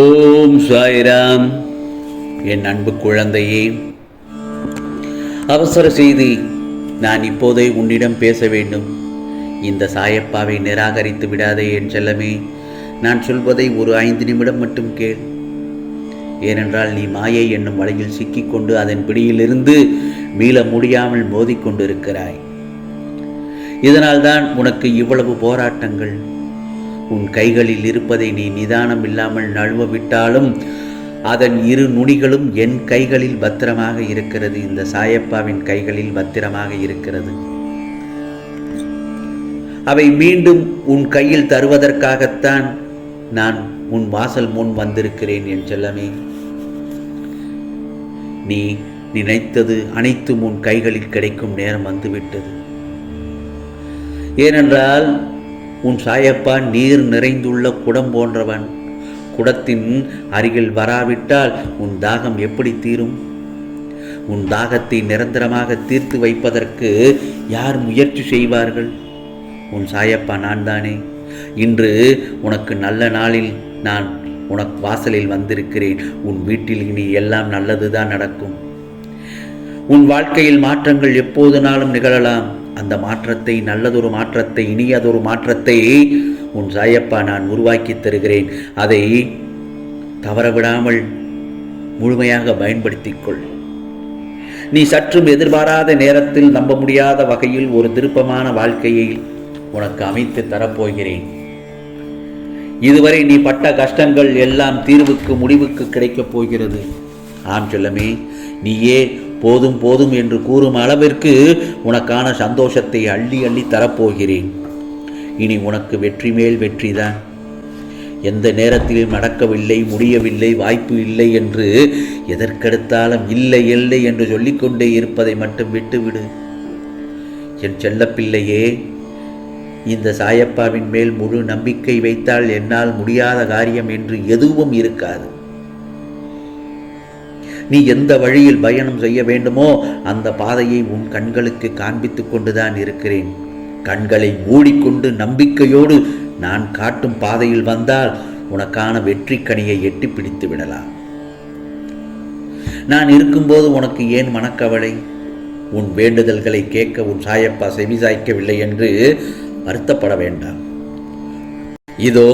ஓம் சாய்ராம். என் அன்பு குழந்தையே அவசர செய்தி நான் இப்போதே உன்னிடம் பேச வேண்டும். இந்த சாயப்பாவை நிராகரித்து விடாதே என் செல்லமே நான் சொல்வதை ஒரு ஐந்து நிமிடம் மட்டும் கேள். ஏனென்றால் நீ மாயை என்னும் வலையில் சிக்கிக்கொண்டு அதன் பிடியிலிருந்து மீள முடியாமல் மோதிக்கொண்டிருக்கிறாய். இதனால்தான் உனக்கு இவ்வளவு போராட்டங்கள் உன் கைகளில் இருப்பதை நீ நிதானம் இல்லாமல் நழுவ விட்டாலும் அதன் இரு நுனிகளும் என் கைகளில் பத்திரமாக இருக்கிறது. இந்த சாயப்பாவின் கைகளில் பத்திரமாக இருக்கிறது. அவை மீண்டும் உன் கையில் தருவதற்காகத்தான் நான் உன் வாசல் முன் வந்திருக்கிறேன் என் செல்லமே. நீ நினைத்தது அனைத்தும் உன் கைகளில் கிடைக்கும் நேரம் வந்துவிட்டது. ஏனென்றால் உன் சாயப்பா நீர் நிறைந்துள்ள குடம் போன்றவன். குடத்தின் அருகில் வராவிட்டால் உன் தாகம் எப்படி தீரும்? உன் தாகத்தை நிரந்தரமாக தீர்த்து வைப்பதற்கு யார் முயற்சி செய்வார்கள்? உன் சாயப்பா நான் தானே இன்று உனக்கு நல்ல நாளில் நான் உனக்கு வாசலில் வந்திருக்கிறேன். உன் வீட்டில் இனி எல்லாம் நல்லதுதான் நடக்கும். உன் வாழ்க்கையில் மாற்றங்கள் எப்போதுனாலும் நிகழலாம். அந்த மாற்றத்தை நல்லதொரு மாற்றத்தை இனியதொரு மாற்றத்தை உன் சாயப்பா நான் உருவாக்கி தருகிறேன். அதை தவறவிடாமல் முழுமையாக பயன்படுத்திக் கொள் நீ சற்றும் எதிர்பாராத நேரத்தில் நம்ப முடியாத வகையில் ஒரு திருப்பமான வாழ்க்கையை உனக்கு அமைத்து தரப்போகிறேன். இதுவரை நீ பட்ட கஷ்டங்கள் எல்லாம் தீர்வுக்கு முடிவுக்கு கிடைக்கப் போகிறது. ஆம் செல்லமே நீயே போதும் போதும் என்று கூறும் அளவிற்கு உனக்கான சந்தோஷத்தை அள்ளி அள்ளி தரப்போகிறேன். இனி உனக்கு வெற்றி மேல் வெற்றிதான் எந்த நேரத்திலும் நடக்கவில்லை முடியவில்லை வாய்ப்பு இல்லை என்று எதற்கெடுத்தாலும் இல்லை இல்லை என்று சொல்லிக்கொண்டே இருப்பதை மட்டும் விட்டுவிடு. என் செல்லப்பிள்ளையே இந்த சாயப்பாவின் மேல் முழு நம்பிக்கை வைத்தால் என்னால் முடியாத காரியம் என்று எதுவும் இருக்காது. நீ எந்த வழியில் பயணம் செய்ய வேண்டுமோ அந்த பாதையை உன் கண்களுக்கு காண்பித்துக் கொண்டுதான் இருக்கிறேன். கண்களை மூடிக்கொண்டு நம்பிக்கையோடு நான் காட்டும் பாதையில் வந்தால் உனக்கான வெற்றி கனியை எட்டி பிடித்து விடலாம். நான் இருக்கும்போது உனக்கு ஏன் மனக்கவலை? உன் வேண்டுதல்களை கேட்க உன் சாயப்பா செவிசாய்க்கவில்லை என்று வருத்தப்பட வேண்டாம். இதோ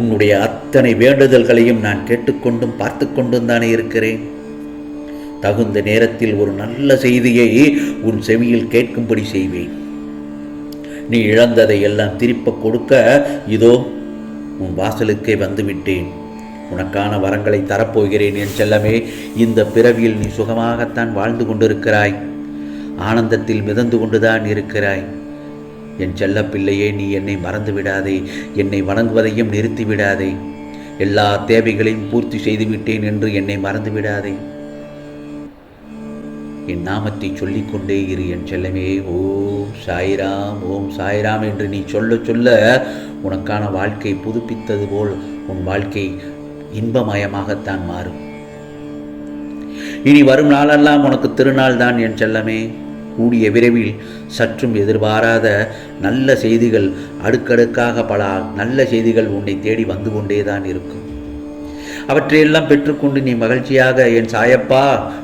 உன்னுடைய அத்தனை வேண்டுதல்களையும் நான் கேட்டுக்கொண்டும் பார்த்து கொண்டும் தானே இருக்கிறேன். தகுந்த நேரத்தில் ஒரு நல்ல செய்தியை உன் செவியில் கேட்கும்படி செய்வேன். நீ இழந்ததை எல்லாம் திருப்ப கொடுக்க இதோ உன் வாசலுக்கே வந்துவிட்டேன். உனக்கான வரங்களை தரப்போகிறேன் என் செல்லமே இந்த பிறவியில் நீ சுகமாகத்தான் வாழ்ந்து கொண்டிருக்கிறாய். ஆனந்தத்தில் மிதந்து கொண்டுதான் இருக்கிறாய். என் செல்ல பிள்ளையே நீ என்னை மறந்து விடாதே என்னை வணங்குவதையும் நிறுத்தி விடாதே எல்லா தேவைகளையும் பூர்த்தி செய்துவிட்டேன் என்று என்னை மறந்து விடாதே என் நாமத்தை சொல்லிக்கொண்டே இரு என் செல்லமே. ஓம் சாய்ராம் ஓம் சாய்ராம் என்று நீ சொல்ல சொல்ல உனக்கான வாழ்க்கை புதுப்பித்தது போல் உன் வாழ்க்கை இன்பமயமாகத்தான் மாறும். இனி வரும் நாளெல்லாம் உனக்கு திருநாள் தான் என் செல்லமே. கூடிய விரைவில் சற்றும் எதிர்பாராத நல்ல செய்திகள் அடுக்கடுக்காக பல நல்ல செய்திகள் உன்னை தேடி வந்து கொண்டே தான் இருக்கும். அவற்றையெல்லாம் பெற்றுக்கொண்டு நீ மகிழ்ச்சியாக என் சாயப்பா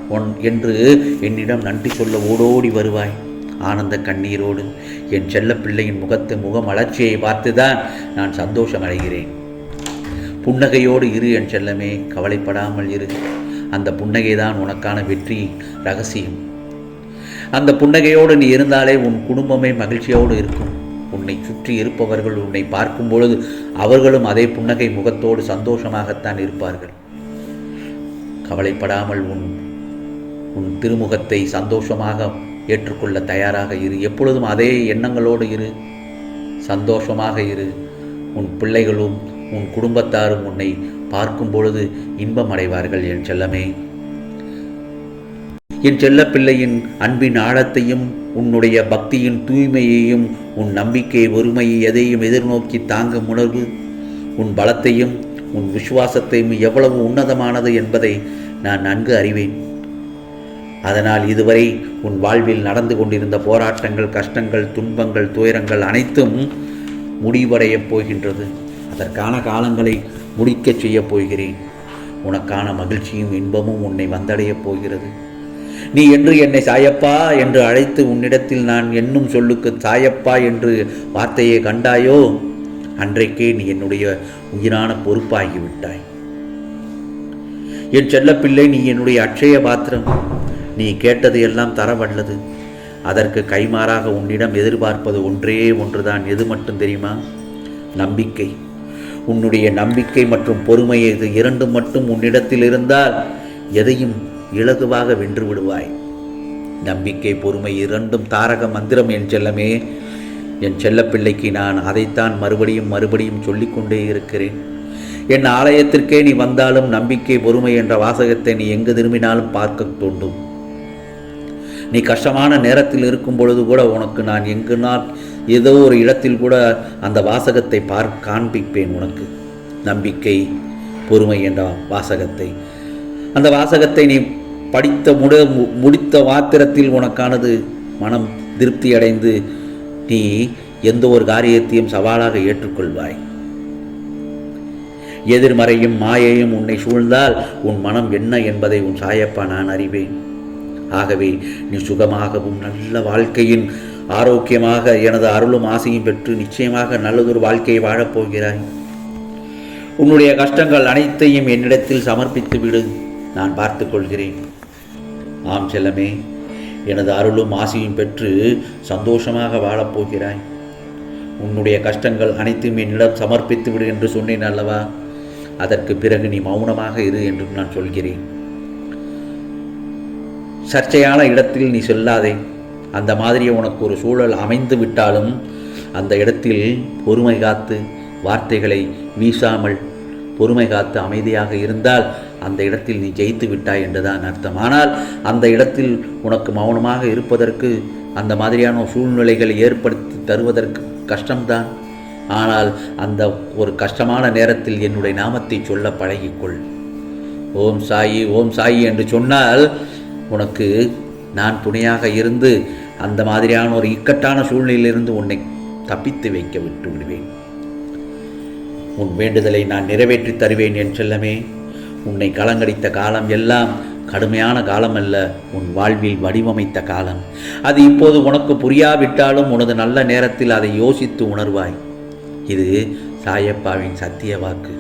உன் என்று என்னிடம் நன்றி சொல்ல ஓடோடி வருவாய். ஆனந்த கண்ணீரோடு என் செல்லப்பிள்ளையின் முகத்து முகமலர்ச்சியை பார்த்துதான் நான் சந்தோஷம் அடைகிறேன். புன்னகையோடு இரு என் செல்லமே கவலைப்படாமல் இரு. அந்த புன்னகை தான் உனக்கான வெற்றி ரகசியம். அந்த புன்னகையோடு நீ இருந்தாலே உன் குடும்பமே மகிழ்ச்சியோடு இருக்கும். உன்னை சுற்றி இருப்பவர்கள் உன்னை பார்க்கும் பொழுது அவர்களும் அதே புன்னகை முகத்தோடு சந்தோஷமாகத்தான் இருப்பார்கள். கவலைப்படாமல் உன் உன் திருமுகத்தை சந்தோஷமாக ஏற்றுக்கொள்ள தயாராக இரு. எப்பொழுதும் அதே எண்ணங்களோடு இரு. சந்தோஷமாக இரு. உன் பிள்ளைகளும் உன் குடும்பத்தாரும் உன்னை பார்க்கும் பொழுது இன்பம் அடைவார்கள் என் செல்லமே. என் செல்லப்பிள்ளையின் அன்பின் ஆழத்தையும் உன்னுடைய பக்தியின் தூய்மையையும் உன் நம்பிக்கை ஒருமையை எதையும் எதிர்நோக்கி தாங்கும் உணர்வு உன் பலத்தையும் உன் விசுவாசத்தையும் எவ்வளவு உன்னதமானது என்பதை நான் நன்கு அறிவேன். அதனால் இதுவரை உன் வாழ்வில் நடந்து கொண்டிருந்த போராட்டங்கள் கஷ்டங்கள் துன்பங்கள் துயரங்கள் அனைத்தும் முடிவடையப் போகின்றது. அதற்கான காலங்களை முடிக்கச் செய்யப் போகிறேன். உனக்கான மகிழ்ச்சியும் இன்பமும் உன்னை வந்தடையப் போகிறது. நீ என்று என்னை சாயப்பா என்று அழைத்து உன்னிடத்தில் நான் என்னும் சொல்லுக்கு சாயப்பா என்று வார்த்தையை கண்டாயோ? அன்றைக்கே நீ என்னுடைய உயிரான பொறுப்பாகிவிட்டாய். என் செல்லப்பிள்ளை நீ என்னுடைய அட்சய பாத்திரம். நீ கேட்டது எல்லாம் தர வல்லது அதற்கு கைமாறாக உன்னிடம் எதிர்பார்ப்பது ஒன்றே ஒன்றுதான். எது மட்டும் தெரியுமா? நம்பிக்கை. உன்னுடைய நம்பிக்கை மற்றும் பொறுமை இது இரண்டும் மட்டும் உன்னிடத்தில் இருந்தால் எதையும் இலகுவாக வென்று விடுவாய். நம்பிக்கை பொறுமை இரண்டும் தாரக மந்திரம். என் செல்லமே என் செல்லப்பிள்ளைக்கு நான் அதைத்தான் மறுபடியும் மறுபடியும் சொல்லிக்கொண்டே இருக்கிறேன். என் ஆலயத்திற்கே நீ வந்தாலும் நம்பிக்கை பொறுமை என்ற வாசகத்தை நீ எங்கு திரும்பினாலும் பார்க்க தோண்டும் நீ கஷ்டமான நேரத்தில் இருக்கும் பொழுது கூட உனக்கு நான் எங்கு நான் ஏதோ ஒரு இடத்தில் கூட அந்த வாசகத்தை பார் காண்பிப்பேன் உனக்கு. நம்பிக்கை பொறுமை என்ற வாசகத்தை. அந்த வாசகத்தை நீ படித்த முட மு- முடித்த மாத்திரத்தில் உனக்கானது மனம் திருப்தியடைந்து நீ எந்த ஒரு காரியத்தையும் சவாலாக ஏற்றுக்கொள்வாய். எதிர்மறையும் மாயையும் உன்னை சூழ்ந்தால் உன் மனம் என்ன என்பதை உன் சாயப்பா நான் அறிவேன். ஆகவே நீ சுகமாகவும் நல்ல வாழ்க்கையின் ஆரோக்கியமாக எனது அருளும் ஆசையும் பெற்று நிச்சயமாக நல்லதொரு வாழ்க்கையை வாழப்போகிறாய் உன்னுடைய கஷ்டங்கள் அனைத்தையும் என்னிடத்தில் சமர்ப்பித்து விடு. நான் பார்த்துக்கொள்கிறேன் ஆம் செல்லமே எனது அருளும் ஆசையும் பெற்று சந்தோஷமாக வாழப்போகிறாய் உன்னுடைய கஷ்டங்கள் அனைத்தும் என்னிடம் சமர்ப்பித்து விடு என்று சொன்னேன் அல்லவா? அதற்கு பிறகு நீ மௌனமாக இரு என்றும் நான் சொல்கிறேன். சர்ச்சையான இடத்தில் நீ செல்லாதே. அந்த மாதிரி உனக்கு ஒரு சூழல் அமைந்து விட்டாலும் அந்த இடத்தில் பொறுமை காத்து வார்த்தைகளை வீசாமல் பொறுமை காத்து அமைதியாக இருந்தால் அந்த இடத்தில் நீ ஜெயித்து விட்டாய் என்றுதான் அர்த்தம். ஆனால் அந்த இடத்தில் உனக்கு மௌனமாக இருப்பதற்கு அந்த மாதிரியான சூழ்நிலைகளை ஏற்படுத்தி தருவதற்கு கஷ்டம்தான். ஆனால் அந்த ஒரு கஷ்டமான நேரத்தில் என்னுடைய நாமத்தை சொல்ல பழகிக்கொள். ஓம் சாயி ஓம் சாயி என்று சொன்னால் உனக்கு நான் துணையாக இருந்து அந்த மாதிரியான ஒரு இக்கட்டான சூழ்நிலையிலிருந்து உன்னை தப்பித்து வைக்க விட்டு விடுவேன். உன் வேண்டுதலை நான் நிறைவேற்றி தருவேன் என் செல்லமே. உன்னை கலங்கடித்த காலம் எல்லாம் கடுமையான காலம் அல்ல உன் வாழ்வில் வடிவமைத்த காலம். அது இப்போது உனக்கு புரியாவிட்டாலும் உனது நல்ல நேரத்தில் அதை யோசித்து உணர்வாய். இது சாயப்பாவின் சத்திய வாக்கு.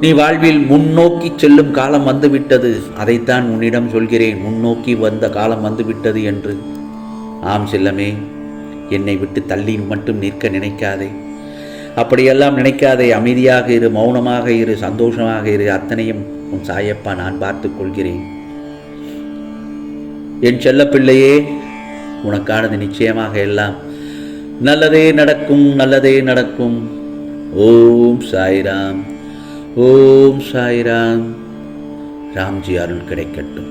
நீ வாழ்வில் முன்னோக்கி செல்லும் காலம் வந்துவிட்டது. அதைத்தான் உன்னிடம் சொல்கிறேன். முன்னோக்கி வந்த காலம் வந்துவிட்டது என்று. ஆம் செல்லமே என்னை விட்டு தள்ளி மட்டும் நிற்க நினைக்காதே. அப்படியெல்லாம் நினைக்காதே. அமைதியாக இரு மௌனமாக இரு சந்தோஷமாக இரு. அத்தனையும் உன் சாயப்பா நான் பார்த்துக் கொள்கிறேன். என் செல்லப்பிள்ளையே உனக்கானது நிச்சயமாக எல்லாம் நல்லதே நடக்கும் நல்லதே நடக்கும். ஓம் சாய்ராம் ஓம் சாய்ராம். ராம்ஜி அருள் கிடைக்கட்டும்.